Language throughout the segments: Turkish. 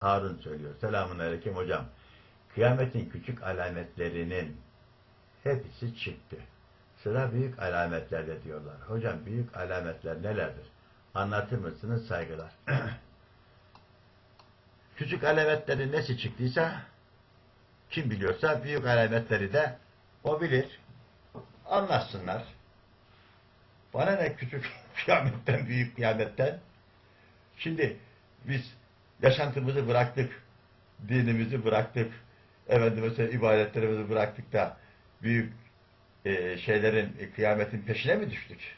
Harun söylüyor. Selamun aleyküm hocam. Kıyametin küçük alametlerinin hepsi çıktı. Sıra büyük alametlerde diyorlar. Hocam büyük alametler nelerdir? Anlatır mısınız saygılar? küçük alametlerin nesi çıktıysa kim biliyorsa büyük alametleri de o bilir. Anlatsınlar. Bana ne küçük kıyametten, büyük kıyametten? Şimdi biz yaşantımızı bıraktık, dinimizi bıraktık, efendim mesela ibadetlerimizi bıraktık da büyük e, şeylerin, e, kıyametin peşine mi düştük?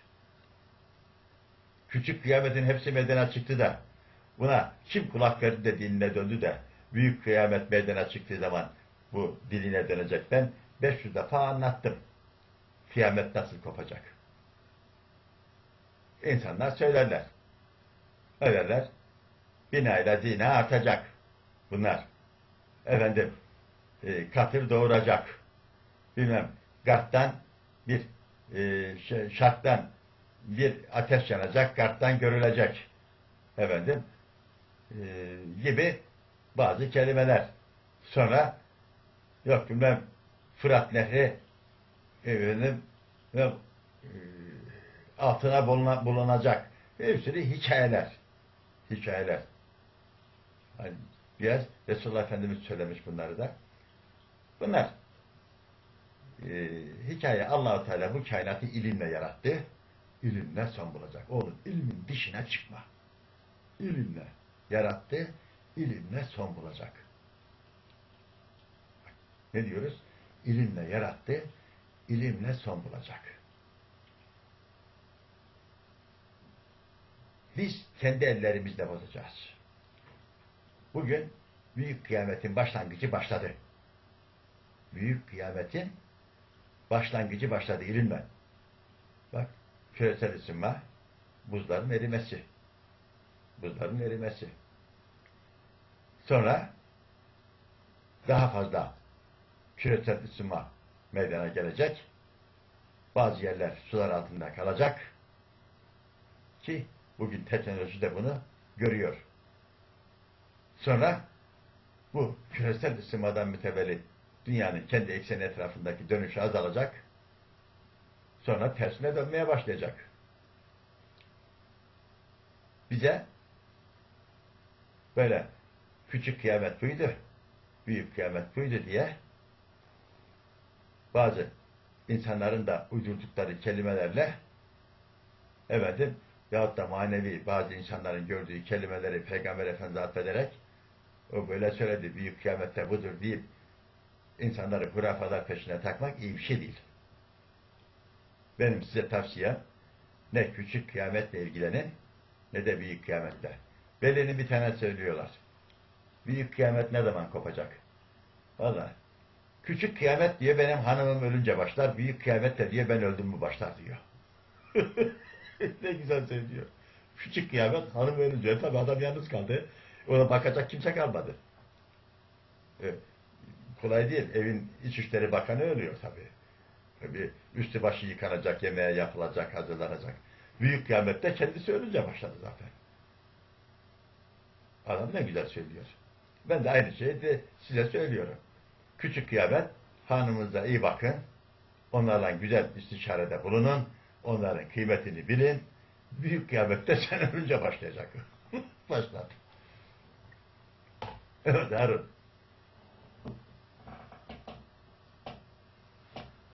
Küçük kıyametin hepsi meydana çıktı da buna kim kulak verdi de diline döndü de büyük kıyamet meydana çıktığı zaman bu diline dönecek. Ben 500 defa anlattım. Kıyamet nasıl kopacak? İnsanlar söylerler. Ölerler. Binayla dine artacak. Bunlar. Efendim, e, katır doğuracak. Bilmem, garttan bir e, şey, şarttan bir ateş yanacak, garttan görülecek. Efendim, e, gibi bazı kelimeler. Sonra yok bilmem Fırat Nehri efendim e, altına buluna- bulunacak. Bir sürü hikayeler. Hikayeler. Biraz Resulullah Efendimiz söylemiş bunları da. Bunlar e, hikaye Allahu Teala bu kainatı ilimle yarattı. İlimle son bulacak. Oğlum ilmin dışına çıkma. İlimle yarattı. ilimle son bulacak. Ne diyoruz? İlimle yarattı. ilimle son bulacak. Biz kendi ellerimizle bozacağız. Bugün büyük kıyametin başlangıcı başladı. Büyük kıyametin başlangıcı başladı ilimle. Bak küresel ısınma, buzların erimesi. Buzların erimesi. Sonra daha fazla küresel ısınma meydana gelecek. Bazı yerler sular altında kalacak. Ki bugün teknoloji de bunu görüyor. Sonra bu küresel ısınmadan mütevellit dünyanın kendi ekseni etrafındaki dönüşü azalacak. Sonra tersine dönmeye başlayacak. Bize böyle küçük kıyamet buydu, büyük kıyamet buydu diye bazı insanların da uydurdukları kelimelerle efendim yahut da manevi bazı insanların gördüğü kelimeleri Peygamber Efendimiz atfederek o böyle söyledi büyük kıyamette budur deyip insanları hurafalar peşine takmak iyi bir şey değil. Benim size tavsiyem ne küçük kıyametle ilgilenin ne de büyük kıyametle. Belini bir tane söylüyorlar. Büyük kıyamet ne zaman kopacak? Valla küçük kıyamet diye benim hanımım ölünce başlar, büyük kıyamet de diye ben öldüm mü başlar diyor. ne güzel söylüyor. Küçük kıyamet hanım ölünce tabi adam yalnız kaldı. Ona bakacak kimse kalmadı. E, kolay değil. Evin İçişleri Bakanı ölüyor tabi. Bir üstü başı yıkanacak, yemeğe yapılacak, hazırlanacak. Büyük kıyamette kendisi ölünce başladı zaten. Adam ne güzel söylüyor. Ben de aynı şeyi de size söylüyorum. Küçük kıyamet, hanımınıza iyi bakın. Onlarla güzel istişarede bulunun. Onların kıymetini bilin. Büyük kıyamette sen ölünce başlayacak. Başladı. Evet Harun.